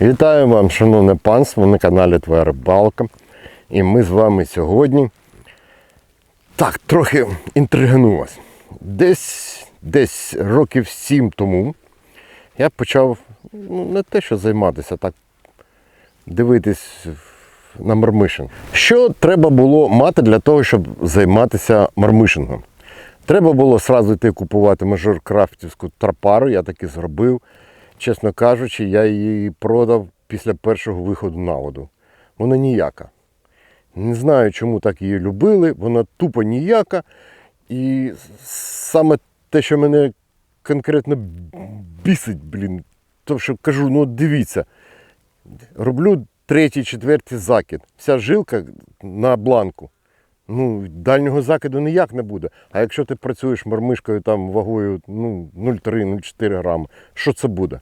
Вітаю вам, шановне панство, на каналі Твоя Рибалка. І ми з вами сьогодні так, трохи інтригну вас. Десь, десь років сім тому я почав ну, не те, що займатися, так дивитись на мармишинг. Що треба було мати для того, щоб займатися мармишингом? Треба було сразу йти купувати мажор крафтівську трапару, я таки зробив. Чесно кажучи, я її продав після першого виходу на воду. Вона ніяка. Не знаю, чому так її любили, вона тупо ніяка. І саме те, що мене конкретно бісить, блін, то що кажу, ну от дивіться, роблю третій, четвертий закид. Вся жилка на бланку. Ну, дальнього закиду ніяк не буде. А якщо ти працюєш мормишкою там вагою ну, 0,3-0,4 грами, що це буде?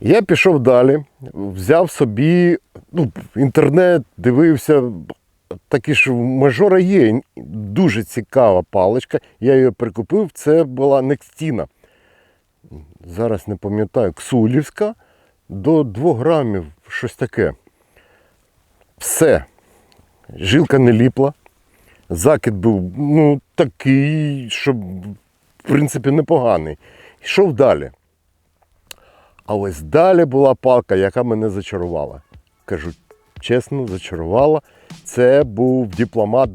Я пішов далі, взяв собі ну, інтернет, дивився. Такі ж мажора є дуже цікава паличка. Я її прикупив. Це була Некстіна. Зараз не пам'ятаю, Ксулівська до 2 грамів, щось таке. Все. Жилка не ліпла. Закид був ну, такий, що, в принципі, непоганий. Йшов далі. А ось далі була палка, яка мене зачарувала. Кажу, чесно, зачарувала. Це був дипломат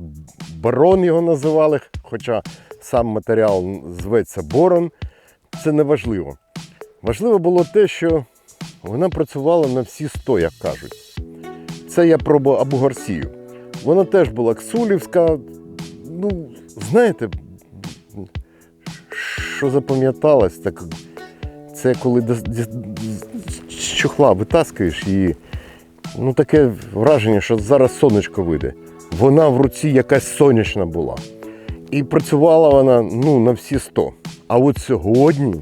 барон його називали, хоча сам матеріал зветься Борон. Це не важливо. Важливо було те, що вона працювала на всі 100, як кажуть. Це я пробував Абу Гарсію. Вона теж була ксулівська. Ну, знаєте, що запам'яталось, так це коли з чохла витаскуєш її. Ну, таке враження, що зараз сонечко вийде. Вона в руці якась сонячна була. І працювала вона ну, на всі 100. А от сьогодні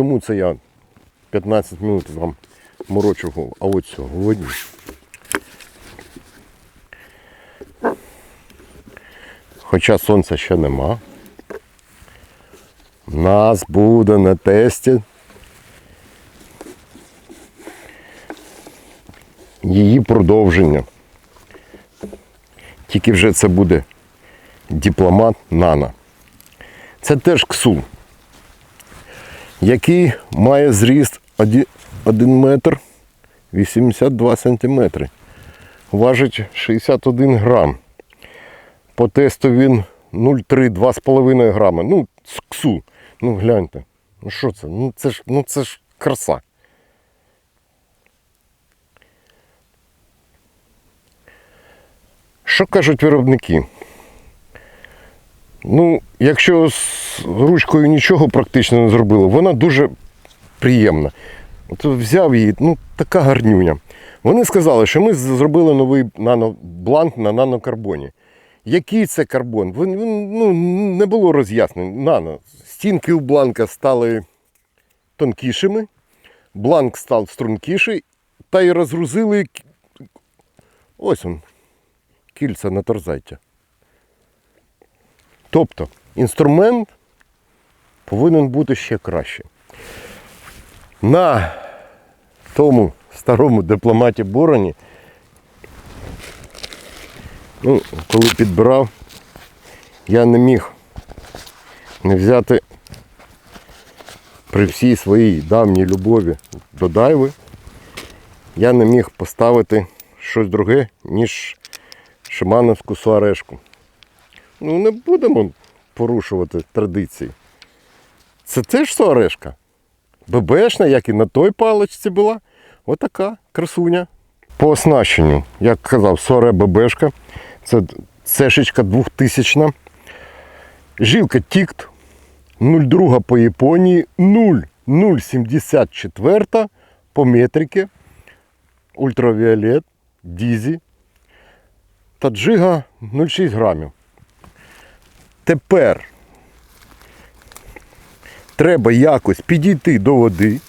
Чому це я 15 минут вам морочу голову? А от сьогодні. Хоча сонця ще нема. Нас буде на тесті її продовження. Тільки вже це буде дипломат Нана. Це теж ксул який має зріст 1 метр 82 сантиметри. Важить 61 грам. По тесту він 0,3-2,5 грами. Ну, ксу. Ну гляньте. Ну що це? Ну це ж, ну, це ж краса. Що кажуть виробники? Ну, якщо з ручкою нічого практично не зробили, вона дуже приємна. От взяв її, ну, така гарнюня. Вони сказали, що ми зробили новий нанобланк на нанокарбоні. Який це карбон? Він, ну, не було роз'яснень. Нано. Стінки у бланка стали тонкішими, бланк став стрункіший, та й розгрузили ось он, кільця на торзайті. Тобто інструмент повинен бути ще краще. На тому старому дипломаті Бороні, ну, коли підбирав, я не міг не взяти при всій своїй давній любові до дайви, я не міг поставити щось друге, ніж шимановську суарешку. Ну не будемо порушувати традиції. Це теж суарешка. ББшна, як і на той паличці була. Отака красуня. По оснащенню, як казав, соре ББшка. Це цешечка 2000. Жилка Тікт 02 по Японії, 0,074 по метрики, ультравіолет, дізі та джига 0,6 грамів. Тепер треба якось підійти до води,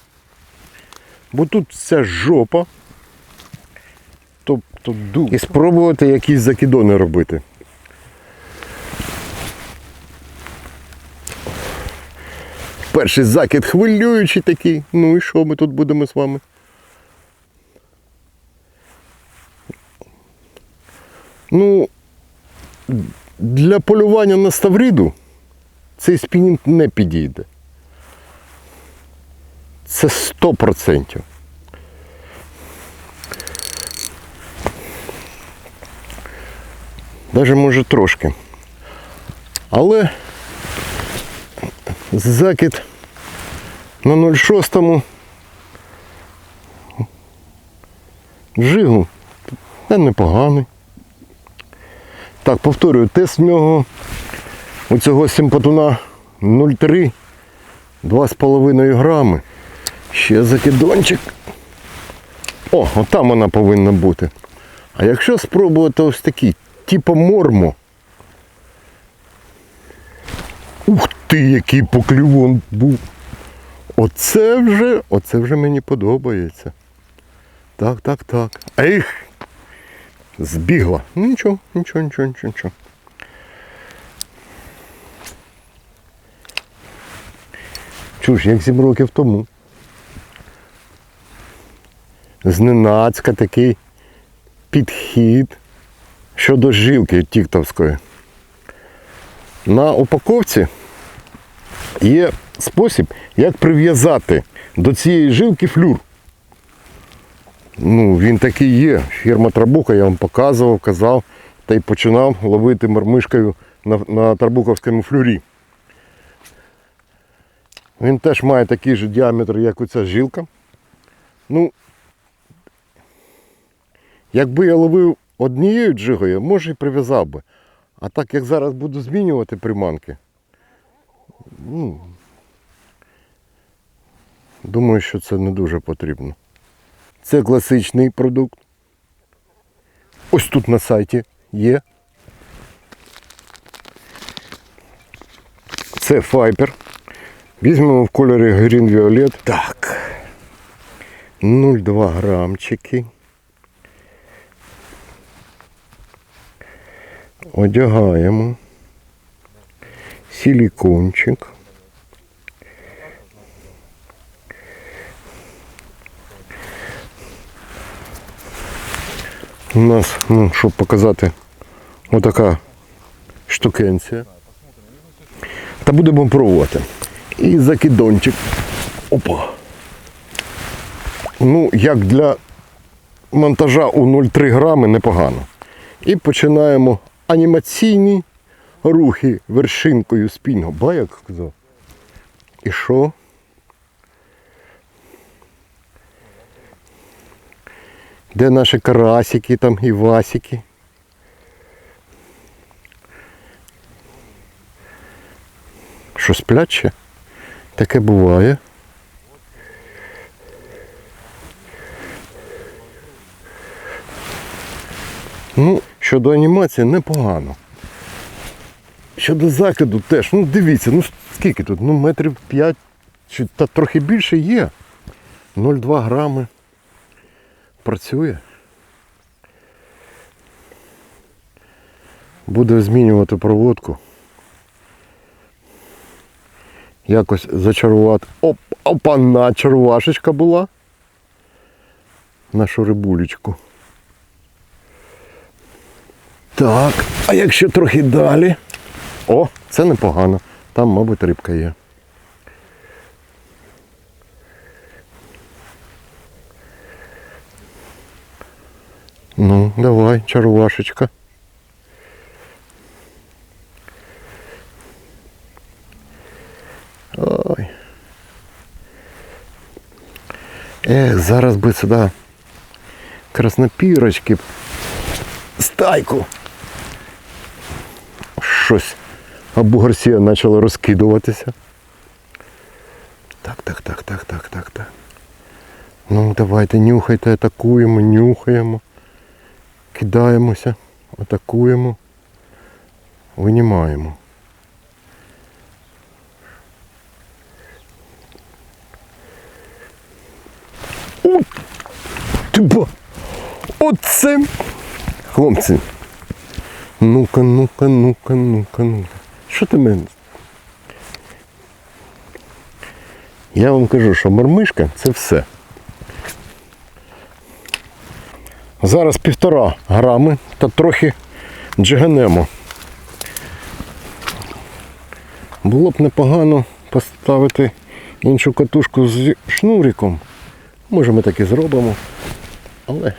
бо тут вся жопа. Тобто. І спробувати якісь закидони робити. Перший закид хвилюючий такий. Ну і що ми тут будемо з вами? Ну, для полювання на ставриду цей спінінг не підійде. Це 100%. Даже може трошки. Але закид на 0,6 жигу непоганий. Так, повторюю, тест в нього у цього симпатуна 0,3 2,5 грами. Ще закидончик. О, отам вона повинна бути. А якщо спробувати ось такий, типу мормо. Ух ти, який поклювон був. Оце вже, оце вже мені подобається. Так, так, так. Ех! Збігла. Нічого, нічого, нічого, нічого, нічого. Чуж, як сім років тому. Зненацька такий підхід щодо жилки тіктовської. На упаковці є спосіб, як прив'язати до цієї жилки флюр. Ну, він такий є. Фірма Трабука, я вам показував, казав, та й починав ловити мармишкою на, на Трабуковському флюрі. Він теж має такий же діаметр, як оця жилка. Ну, якби я ловив однією джигою, може і прив'язав би. А так як зараз буду змінювати приманки, ну, думаю, що це не дуже потрібно. Це класичний продукт. Ось тут на сайті є. Це файпер. Візьмемо в кольорі Green Violet. Так. 0,2 грамчики. Одягаємо. Силикончик. У нас, ну, щоб показати, отака штукенція. Та будемо пробувати. І закидончик. Опа. Ну, як для монтажа у 0,3 грами непогано. І починаємо анімаційні рухи вершинкою спінга. Ба, як казав. І що? Де наші карасики там і васики? Що сплять ще? Таке буває. Ну, щодо анімації непогано. Щодо закиду теж, ну дивіться, ну скільки тут? Ну метрів 5 чи та трохи більше є. 0,2 грами. Працює. Буде змінювати проводку. якось зачарувати. Оп, опана, чарувашечка була. Нашу рибулечку. Так, а якщо трохи далі. О, це непогано. Там, мабуть, рибка є. Ну, давай, чарувашечка. Ой. Ех, зараз би сюди краснопірочки. Стайку. Щось або Гарсія почала розкидуватися. Так, так, так, так, так, так, так. Ну, давайте, нюхайте, атакуємо, нюхаємо. Кидаємося, атакуємо, винімаємо. О, ти ба! Оце! Хлопці. Ну-ка, ну-ка, ну-ка, ну-ка, ну-ка. Що ти мене? Я вам кажу, що мормишка це все. Зараз півтора грами та трохи джиганемо. Було б непогано поставити іншу катушку з шнуриком. Може ми так і зробимо. Але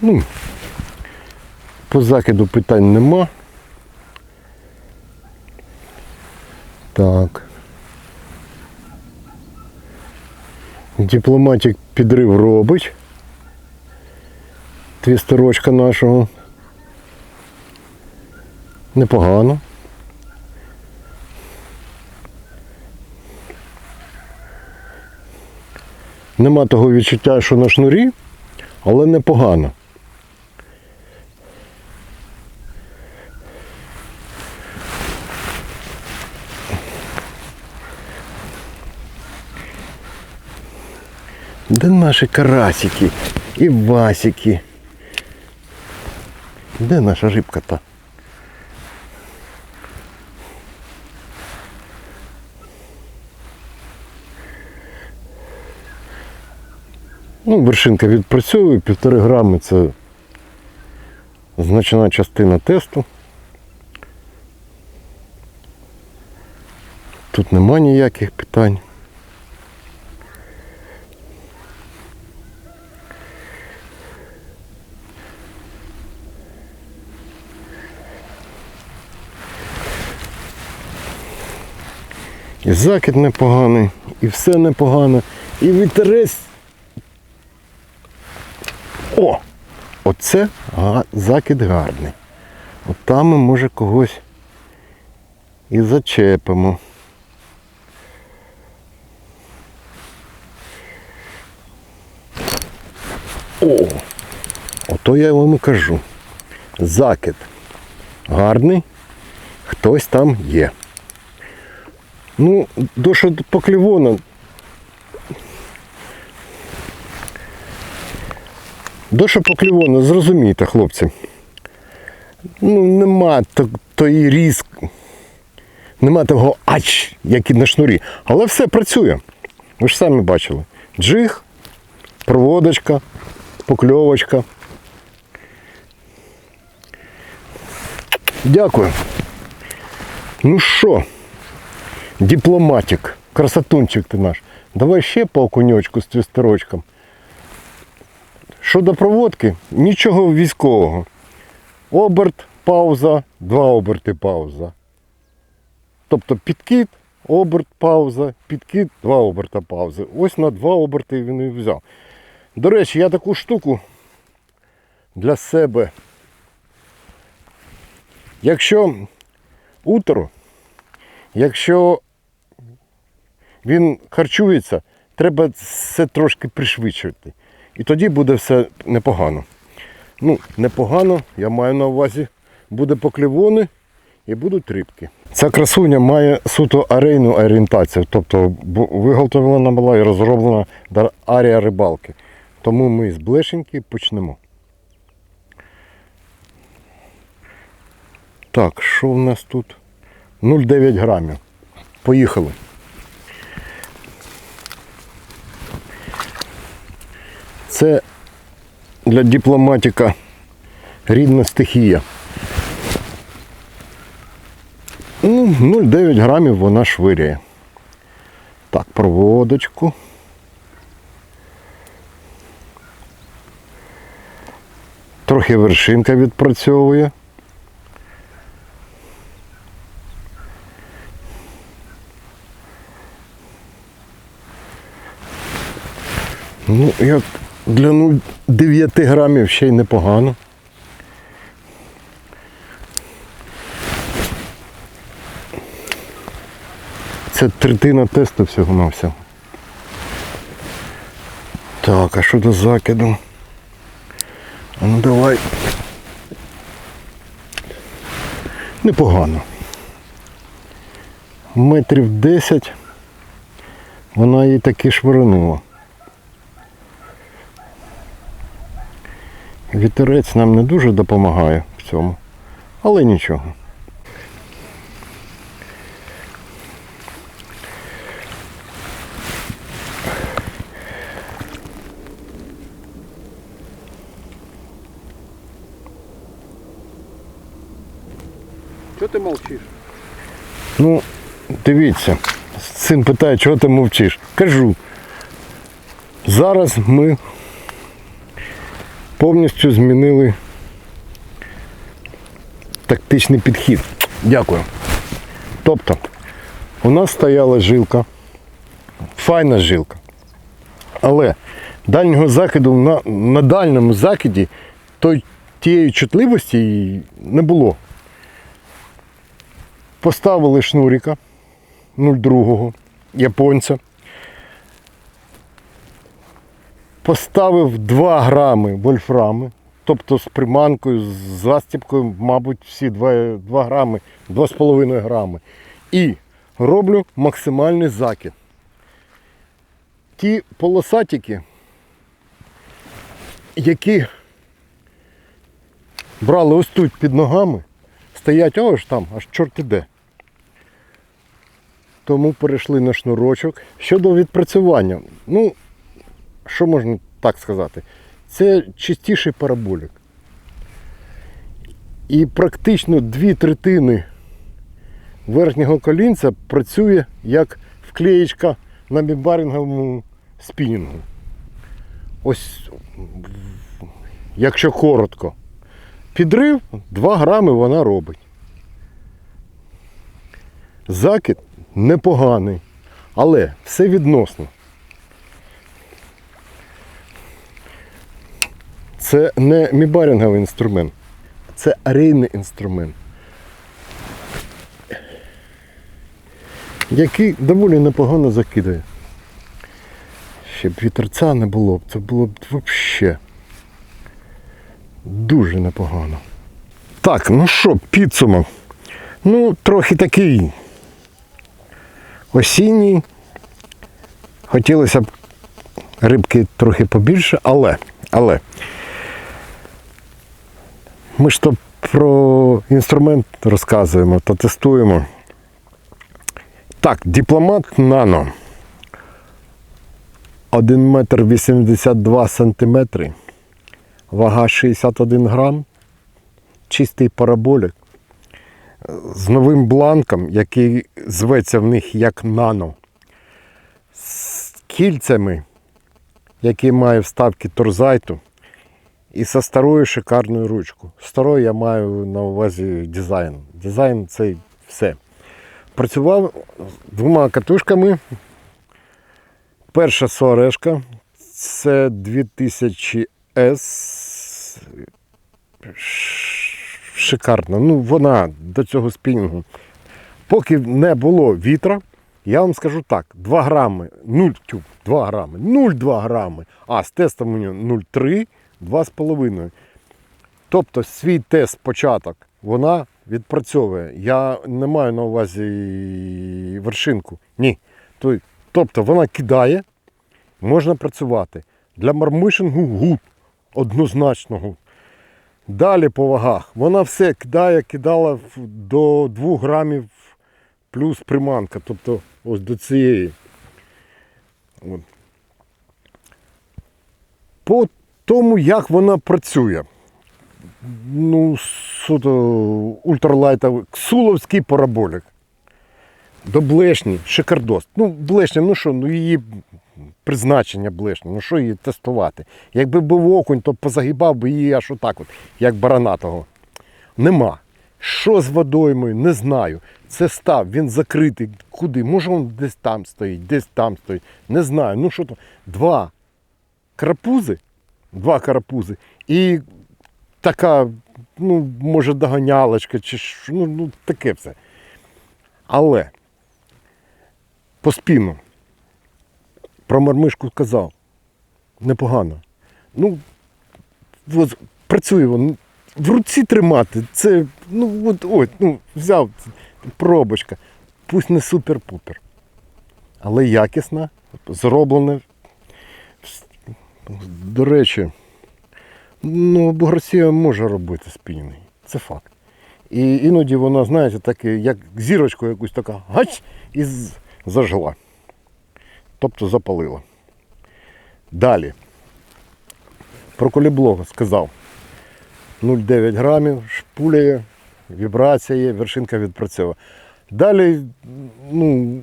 ну, по закиду питань нема. Так. Дипломатик підрив робить. Твістерочка нашого. Непогано. Нема того відчуття, що на шнурі, але непогано. Де наші карасики і васики? Де наша рибка-то? Ну, вершинка відпрацьовує, півтори грами це значна частина тесту. Тут нема ніяких питань. І закид непоганий, і все непогано, і вітерець. О! Оце закид гарний. От там ми може когось і зачепимо. О! Ото я вам і кажу. Закид гарний, хтось там є. Ну, до поклівона. До поклівона, зрозумійте, хлопці. Ну, нема то- тої різк, нема того ач, як і на шнурі. Але все працює. Ви ж самі бачили. Джиг, проводочка, покльовочка. Дякую. Ну що? Дипломатик, красотунчик ти наш. Давай ще по окуньочку з твістерочком. Щодо проводки, нічого військового. Оберт, пауза, два оберти, пауза. Тобто підкид, оберт, пауза, підкид, два оберта, паузи. Ось на два оберти він і взяв. До речі, я таку штуку для себе. Якщо утро, якщо він харчується, треба це трошки пришвидшити. І тоді буде все непогано. Ну, непогано, я маю на увазі, буде поклівони і будуть рибки. Ця красуня має суто арейну орієнтацію, тобто виготовлена була і розроблена для арія рибалки. Тому ми з блешеньки почнемо. Так, що в нас тут? 0,9 грамів. Поїхали. Це для дипломатика рідна стихія. Ну, 0,9 грамів вона швиряє. Так, проводочку. Трохи вершинка відпрацьовує. Ну, як для ну, 9 грамів ще й непогано. Це третина тесту всього на всього. Так, а що до закиду? Ну давай. Непогано. Метрів 10 вона її таки швирнула. Вітерець нам не дуже допомагає в цьому, але нічого. Чого ти мовчиш? Ну, дивіться, син питає, чого ти мовчиш. Кажу. Зараз ми повністю змінили тактичний підхід. Дякую. Тобто, у нас стояла жилка, файна жилка. Але дальнього закиду на, на дальньому закиді той, тієї чутливості не було. Поставили шнурика 02 японця. Поставив 2 грами вольфрами, тобто з приманкою, з застіпкою, мабуть, всі 2, 2 грами, 2,5 грами. І роблю максимальний закид. Ті полосатики, які брали ось тут під ногами, стоять аж там, аж чорт іде. Тому перейшли на шнурочок. Щодо відпрацювання, ну, що можна так сказати? Це чистіший параболік. І практично дві третини верхнього колінця працює як вклеєчка на бібаринговому спінінгу. Ось, якщо коротко. Підрив 2 грами вона робить. Закид непоганий, але все відносно. Це не мібарінговий інструмент, це арейний інструмент, який доволі непогано закидає. Ще б вітерця не було б, це було б взагалі дуже непогано. Так, ну що, підсумок. Ну, трохи такий осінній. Хотілося б рибки трохи побільше, але, але ми ж то про інструмент розказуємо та тестуємо. Так, дипломат нано. 1 метр 82 сантиметри. Вага 61 грам. Чистий параболік. З новим бланком, який зветься в них як нано. З кільцями, які має вставки торзайту. І со старою шикарною ручкою. Старою я маю на увазі дизайн. Дизайн це все. Працював двома катушками. Перша сорешка це 2000S. Шикарна. Ну, вона до цього спінінгу. Поки не було вітра, я вам скажу так: 2 грами, 0, тю, 2 грами, 0,2 грами. А з тестом у нього 0,3, 2,5. Тобто свій тест початок вона відпрацьовує. Я не маю на увазі вершинку. Ні. Тобто вона кидає, можна працювати. Для мармишингу гуд, однозначно гуд. Далі по вагах. Вона все кидає, кидала до 2 грамів плюс приманка, тобто ось до цієї. От. По тому, як вона працює. Ну, суто ультралайтовий, ксуловський параболік. До блешні, шикардос. Ну, блешня, ну що, ну її призначення блешні, ну що її тестувати? Якби був окунь, то позагибав би її аж отак, от, як баранатого. Нема. Що з водоймою, не знаю. Це став, він закритий. Куди? Може він десь там стоїть, десь там стоїть. Не знаю. Ну що то? Два карапузи, два карапузи і така, ну, може, доганялочка, чи ну, ну таке все. Але по спіну про мармишку казав. Непогано. Ну, от, працює він. В руці тримати. Це, ну, от, от, ну, взяв пробочка. Пусть не супер-пупер. Але якісна, зроблена. До речі, ну, Бугросія може робити спільний. Це факт. І іноді вона, знаєте, так, як зірочку якусь така гач і зажгла. Тобто запалила. Далі. Про коліблога сказав. 0,9 грамів, шпуляє, вібрація є, вершинка відпрацьовує. Далі ну,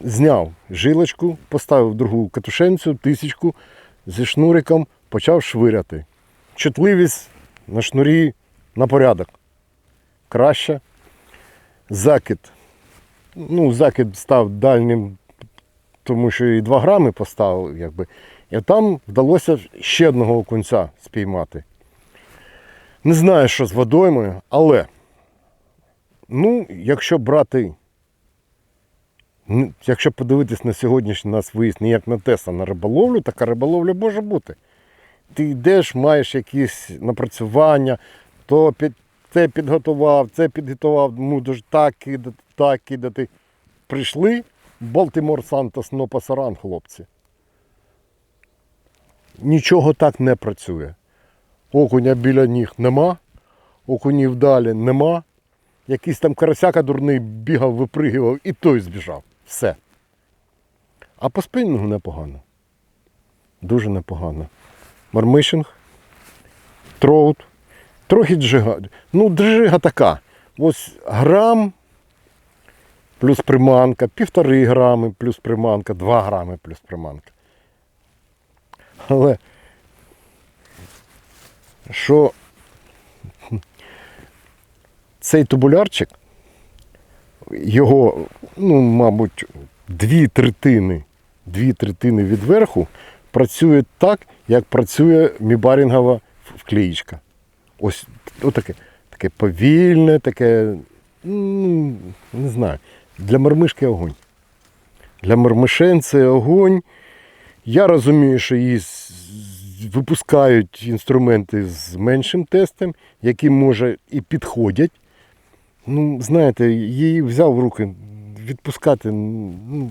зняв жилочку, поставив другу катушенцю, тисячку зі шнуриком, почав швиряти. Чутливість на шнурі на порядок. Краще. Закид. Ну, закид став дальнім, тому що і 2 грами поставив, якби. І там вдалося ще одного окунця спіймати. Не знаю, що з водоймою, але ну, якщо брати, якщо подивитись на сьогоднішній нас виїзд не як на тест, на риболовлю, така риболовля може бути. Ти йдеш, маєш якісь напрацювання, то під, це підготував, це підготував, будеш так кидати, так кидати. Прийшли Балтимор Сантос но пасаран, хлопці. Нічого так не працює. Окуня біля ніг нема, окунів далі нема. Якийсь там карасяка дурний бігав, випригував і той збіжав. Все. А по спиннингу непогано. Дуже непогано. Мармишинг, троут, трохи джига. Ну, джига така. Ось грам плюс приманка, півтори грами плюс приманка, два грами плюс приманка. Але що цей тубулярчик, його, ну, мабуть, дві третини, дві третини від верху працює так, як працює мібарінгова вклеїчка. Ось отаке, таке повільне, таке, ну, не знаю, для мармишки огонь. Для мармишен це огонь. Я розумію, що її випускають інструменти з меншим тестом, які може і підходять. Ну, знаєте, її взяв в руки, відпускати, ну,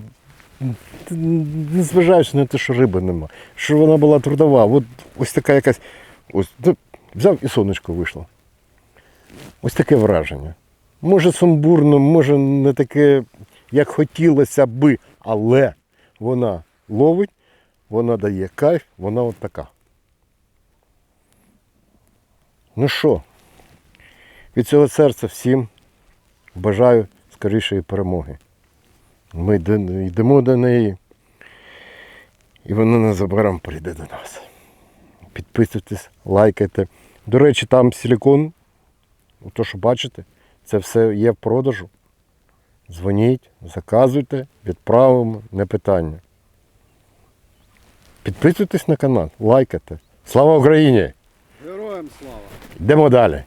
незважаючи на те, що риби нема, що вона була трудова. От ось така якась. Ось, ну, взяв і сонечко вийшло. Ось таке враження. Може сумбурно, може не таке, як хотілося би, але вона ловить, вона дає кайф, вона от така. Ну що, від цього серця всім бажаю скорішої перемоги. Ми йде- йдемо до неї, і вона незабаром прийде до нас. Підписуйтесь, лайкайте. До речі, там силікон, то, що бачите, це все є в продажу. Дзвоніть, заказуйте, відправимо, не питання. Підписуйтесь на канал, лайкайте. Слава Україні! Героям слава! Йдемо далі.